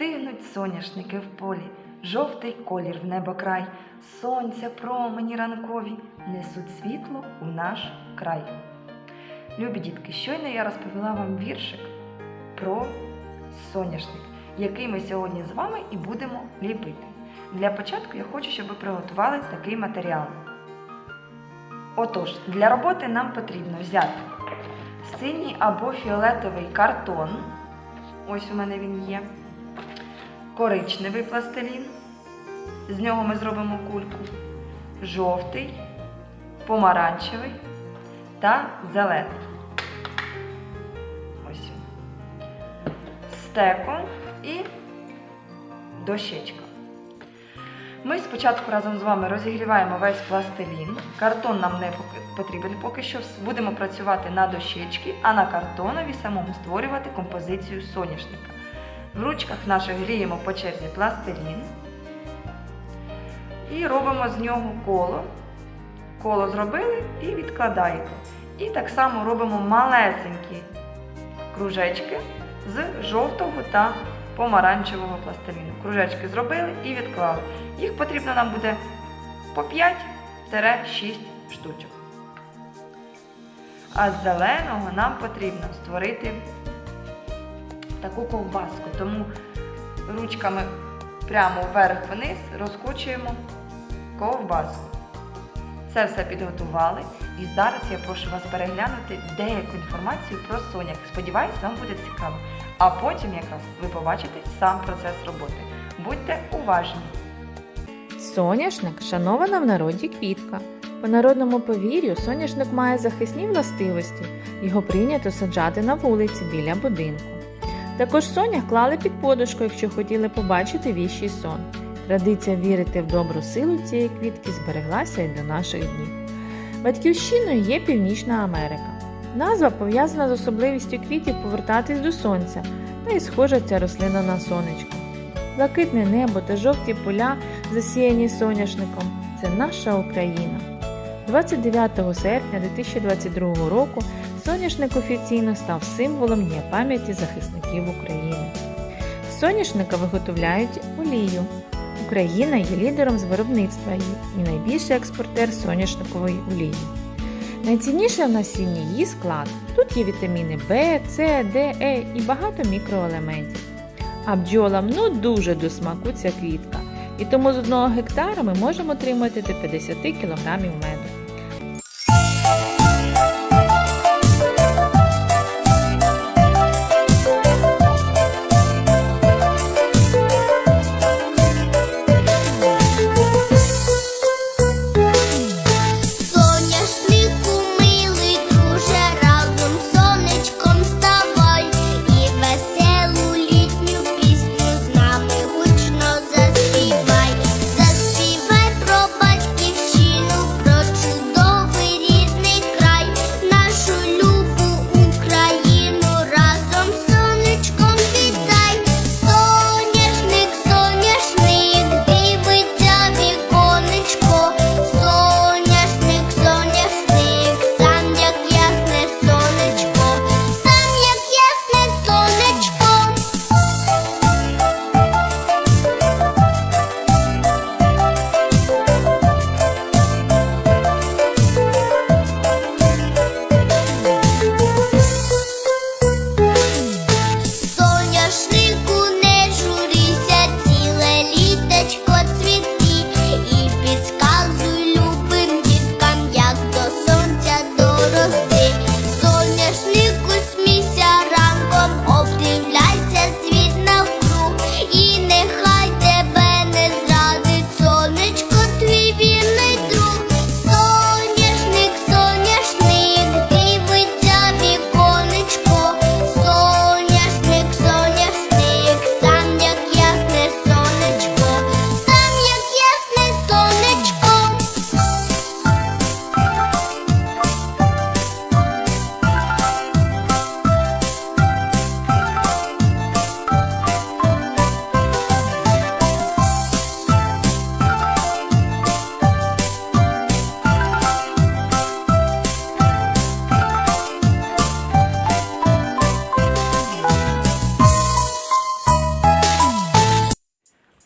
Стигнуть соняшники в полі, жовтий колір в небокрай, сонця промені ранкові несуть світло у наш край. Любі дітки, щойно я розповіла вам віршик про соняшник, який ми сьогодні з вами і будемо ліпити. Для початку я хочу, щоб ви приготували такий матеріал. Отож, для роботи нам потрібно взяти синій або фіолетовий картон. Ось у мене він є. Коричневий пластилін. З нього ми зробимо кульку. Жовтий, помаранчевий та зелений. Ось. Стеко і дощечка. Ми спочатку разом з вами розігріваємо весь пластилін. Картон нам не потрібен поки що. Будемо працювати на дощечці, а на картонові самому створювати композицію соняшника. В ручках наших гріємо по черзі пластилін і робимо з нього коло. Коло зробили і відкладаєте. І так само робимо малесенькі кружечки з жовтого та помаранчевого пластиліну. Кружечки зробили і відклали. Їх потрібно нам буде по 5-6 штучок. А з зеленого нам потрібно створити таку ковбаску. Тому ручками прямо вверх-вниз розкочуємо ковбаску. Це все підготували. І зараз я прошу вас переглянути деяку інформацію про соняк. Сподіваюсь, вам буде цікаво. А потім якраз ви побачите сам процес роботи. Будьте уважні! Соняшник шанована в народі квітка. По народному повір'ю, соняшник має захисні властивості. Його прийнято саджати на вулиці біля будинку. Також сонях клали під подушку, якщо хотіли побачити віщий сон. Традиція вірити в добру силу цієї квітки збереглася і до наших днів. Батьківщиною є Північна Америка. Назва пов'язана з особливістю квітів повертатись до сонця, та й схожа ця рослина на сонечко. Блакитне небо та жовті поля, засіяні соняшником, це наша Україна. 29 серпня 2022 року соняшник офіційно став символом Дня пам'яті захисників України. Соняшника виготовляють олію. Україна є лідером з виробництва її і найбільший експортер соняшникової олії. Найцінніше в насінні її склад. Тут є вітаміни В, С, Д, Е і багато мікроелементів. А бджолам ну дуже до смаку ця квітка. І тому з одного гектара ми можемо отримати до 50 кг меду.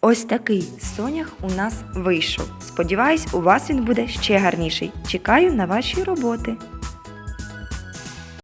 Ось такий сонях у нас вийшов. Сподіваюсь, у вас він буде ще гарніший. Чекаю на ваші роботи.